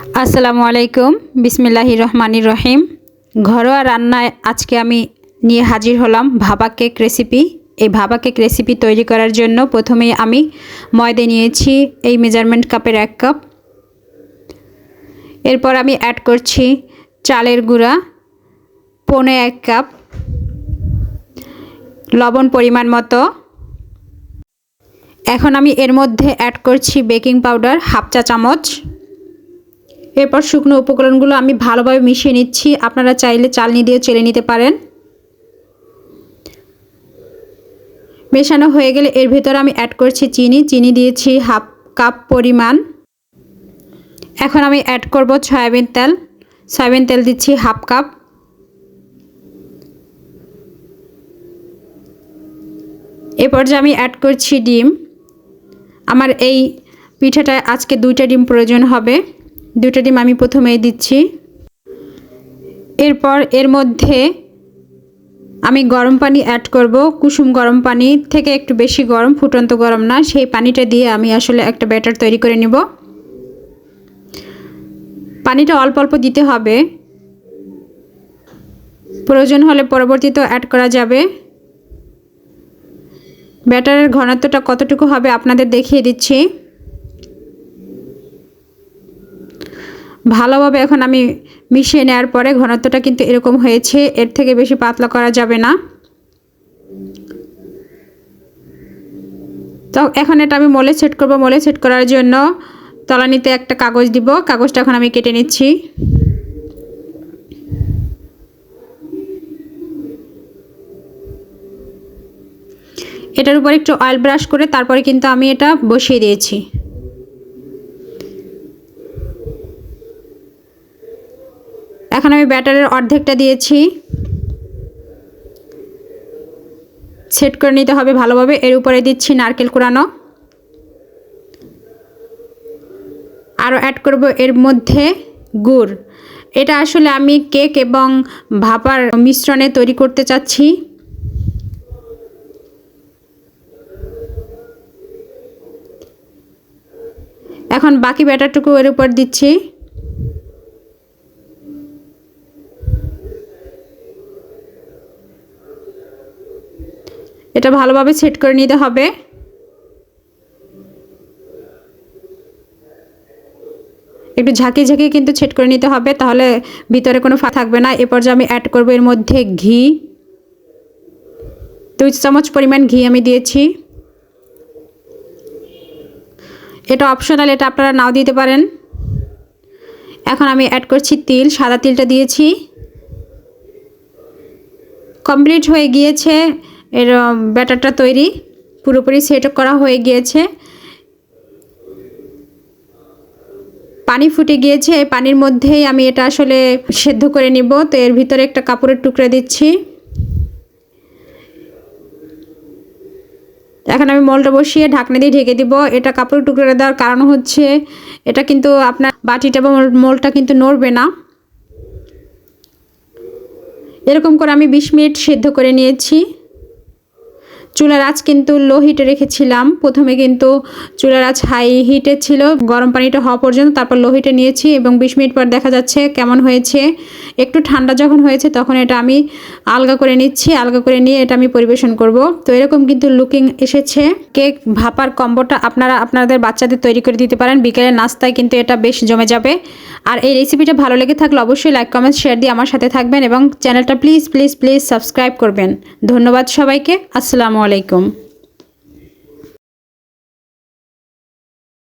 আসসালামু আলাইকুম, বিসমিল্লাহির রহমানির রহিম। ঘরোয়া রান্নায় আজকে আমি নিয়ে হাজির হলাম ভাবা কেক রেসিপি এই ভাবা কেক রেসিপি তৈরি করার জন্য প্রথমেই আমি ময়দা নিয়েছি, এই মেজারমেন্ট কাপের এক কাপ এরপর আমি অ্যাড করছি চালের গুঁড়া, পৌনে এক কাপ লবণ পরিমাণ মতো। এখন আমি এর মধ্যে অ্যাড করছি বেকিং পাউডার হাফ চা চামচ। এরপর শুকনো উপকরণগুলো আমি ভালোভাবে মিশিয়ে নিচ্ছি। আপনারা চাইলে চালনি দিয়ে চেলে নিতে পারেন। মেশানো হয়ে গেলে এর ভেতরে আমি অ্যাড করছি চিনি। চিনি দিয়েছি হাফ কাপ পরিমাণ। এখন আমি অ্যাড করব সয়াবিন তেল। সয়াবিন তেল দিচ্ছি হাফ কাপ এ পর্যায়ে আমি অ্যাড করছি ডিম। আমার এই পিঠাটায় আজকে দুইটা ডিম প্রয়োজন হবে। দুটো ডিম আমি প্রথমেই দিচ্ছি। এরপর এর মধ্যে আমি গরম পানি অ্যাড করব। কুসুম গরম পানি থেকে একটু বেশি গরম, ফুটন্ত গরম না, সেই পানিটা দিয়ে আমি আসলে একটা ব্যাটার তৈরি করে নিব। পানিটা অল্প অল্প দিতে হবে। প্রয়োজন হলে পরবর্তীতেও অ্যাড করা যাবে। ব্যাটারের ঘনত্বটা কতটুকু হবে আপনাদের দেখিয়ে দিচ্ছি। ভালোভাবে এখন আমি মিশিয়ে নেওয়ার পরে ঘনত্বটা কিন্তু এরকম হয়েছে, এর থেকে বেশি পাতলা করা যাবে না। তো এখন এটা আমি মলে সেট করব। মলে সেট করার জন্য তলানিতে একটা কাগজ দিব। কাগজটা এখন আমি কেটে নিচ্ছি। এটার উপর একটু অয়েল ব্রাশ করে তারপরে কিন্তু আমি এটা বসিয়ে দিয়েছি। এখন আমি ব্যাটারের অর্ধেকটা দিয়েছি। সেট করে নিতে হবে ভালোভাবে। এর উপরে দিচ্ছি নারকেল কোরানো আরও অ্যাড করব এর মধ্যে গুড়। এটা আসলে আমি কেক এবং ভাপার মিশ্রণে তৈরি করতে চাচ্ছি। এখন বাকি ব্যাটারটুকু এর উপর দিচ্ছি। এটা ভালোভাবে সেট করে নিতে হবে। একটু ঝাঁকিয়ে ঝাঁকিয়ে কিন্তু সেট করে নিতে হবে, তাহলে ভিতরে কোনো ফা থাকবে না। এ পর্যায়ে আমি অ্যাড করব এর মধ্যে ঘি। দুই চামচ পরিমাণ ঘি আমি দিয়েছি। এটা অপশনাল এটা আপনারা নাও দিতে পারেন। এখন আমি অ্যাড করছি তিল, সাদা তিলটা দিয়েছি। কমপ্লিট হয়ে গিয়েছে। এর ব্যাটারটা তৈরি। পুরোপুরি সেট করা হয়ে গিয়েছে। পানি ফুটে গিয়েছে। এই পানির মধ্যেই আমি এটা আসলে সেদ্ধ করে নিব। তো এর ভিতরে একটা কাপড়ের টুকরা দিচ্ছি। এখন আমি মলটা বসিয়ে ঢাকনা দিয়ে ঢেকে দিব। এটা কাপড়ের টুকরে দেওয়ার কারণ হচ্ছে, এটা কিন্তু আপনার বাটিটা বা মলটা কিন্তু নড়বে না। এরকম করে আমি বিশ মিনিট সেদ্ধ করে নিয়েছি। চুলার আঁচ কিন্তু লো হিটে রেখেছিলাম। প্রথমে কিন্তু চুলার আঁচ হাই হিটে ছিল, গরম পানিটা হওয়া পর্যন্ত তারপর লো হিটে নিয়েছি এবং বিশ মিনিট পর দেখা যাচ্ছে কেমন হয়েছে। একটু ঠান্ডা যখন হয়েছে তখন এটা আমি আলগা করে নিচ্ছি, আলগা করে নিয়ে এটা আমি পরিবেশন করব। তো এরকম কিন্তু লুকিং এসেছে। কেক ভাপার কম্বোটা আপনারা, আপনাদের বাচ্চাদের তৈরি করে দিতে পারেন। বিকেলের নাস্তায় কিন্তু এটা বেশ জমে যাবে। আর এই রেসিপিটা ভালো লেগে থাকলে অবশ্যই লাইক, কমেন্ট, শেয়ার দিয়ে আমার সাথে থাকবেন এবং চ্যানেলটা প্লিজ প্লিজ প্লিজ সাবস্ক্রাইব করবেন। ধন্যবাদ সবাইকে। আসসালামু আলাইকুম।